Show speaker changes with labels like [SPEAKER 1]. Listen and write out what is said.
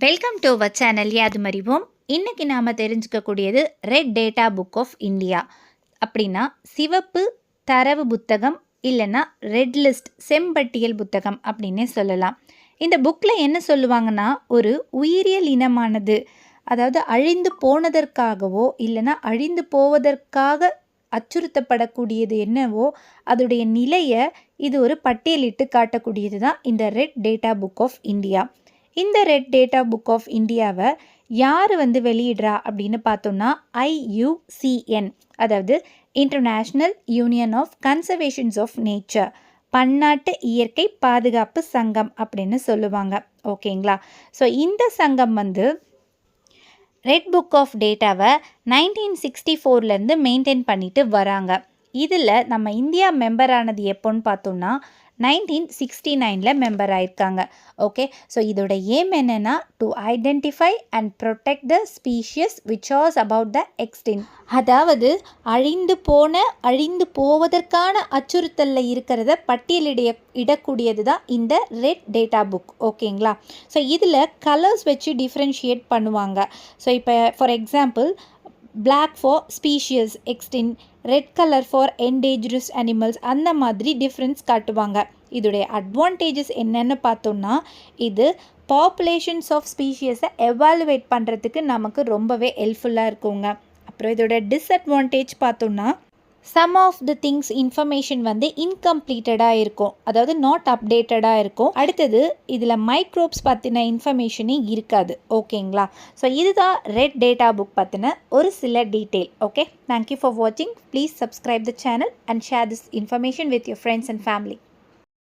[SPEAKER 1] Welcome to our channel யாது மறிவோம் இன்றைக்கி நாம் தெரிஞ்சுக்கக்கூடியது red data book of India அப்படின்னா சிவப்பு தரவு புத்தகம் இல்லைன்னா ரெட் லிஸ்ட் செம்பட்டியல் புத்தகம் அப்படின்னே சொல்லலாம். இந்த புக்கில் என்ன சொல்லுவாங்கன்னா ஒரு உயிரியல் இனமானது அதாவது அழிந்து போனதற்காகவோ இல்லைன்னா அழிந்து போவதற்காக அச்சுறுத்தப்படக்கூடியது என்னவோ அதோடைய நிலையை இது ஒரு பட்டியலிட்டு காட்டக்கூடியது தான் இந்த red data book of India இந்த ரெட் டேட்டா புக் ஆஃப் இந்தியாவை யார் வந்து வெளியிடுறா அப்படின்னு பார்த்தோம்னா ஐயுசிஎன் அதாவது international union of conservations of nature பன்னாட்டு இயற்கை பாதுகாப்பு சங்கம் அப்படின்னு சொல்லுவாங்க. ஓகேங்களா? ஸோ இந்த சங்கம் வந்து ரெட் புக் ஆஃப் டேட்டாவை நைன்டீன் சிக்ஸ்டி ஃபோர்லேருந்து மெயின்டைன் பண்ணிட்டு வராங்க. இதில் நம்ம இந்தியா மெம்பர் ஆனது எப்போன்னு பார்த்தோம்னா நைன்டீன் சிக்ஸ்டி நைனில் மெம்பர் ஆயிருக்காங்க. ஓகே ஸோ இதோட ஏம் என்னென்னா to identify and protect the species which was about the extinct அதாவது அழிந்து போன அழிந்து போவதற்கான அச்சுறுத்தலில் இருக்கிறத பட்டியலிடைய இடக்கூடியது தான் இந்த ரெட் டேட்டா புக் ஓகேங்களா ஸோ இதில் கலர்ஸ் வச்சு டிஃப்ரென்ஷியேட் பண்ணுவாங்க. ஸோ இப்போ for example black for species extinct red colour for endangered animals அந்த மாதிரி டிஃப்ரென்ஸ் காட்டுவாங்க. இதோடைய அட்வான்டேஜஸ் என்னென்னு பார்த்தோம்னா இது பாப்புலேஷன்ஸ் ஆஃப் ஸ்பீஷியஸை எவாலுவேட் பண்ணுறதுக்கு நமக்கு ரொம்பவே ஹெல்ப்ஃபுல்லாக இருக்குங்க. அப்புறம் இதோட டிஸ்அட்வான்டேஜ் பார்த்தோம்னா some of the things information வந்து இன்கம்ப்ளீட்டடாக இருக்கும். அதாவது நாட் அப்டேட்டடாக இருக்கும். அடுத்தது இதில் மைக்ரோப்ஸ் பற்றின இன்ஃபர்மேஷனே இருக்காது. ஓகேங்களா? ஸோ இதுதான் ரெட் டேட்டா புக் பற்றின ஒரு சில detail okay thank you for வாட்சிங் please subscribe the channel and share this information with your friends and family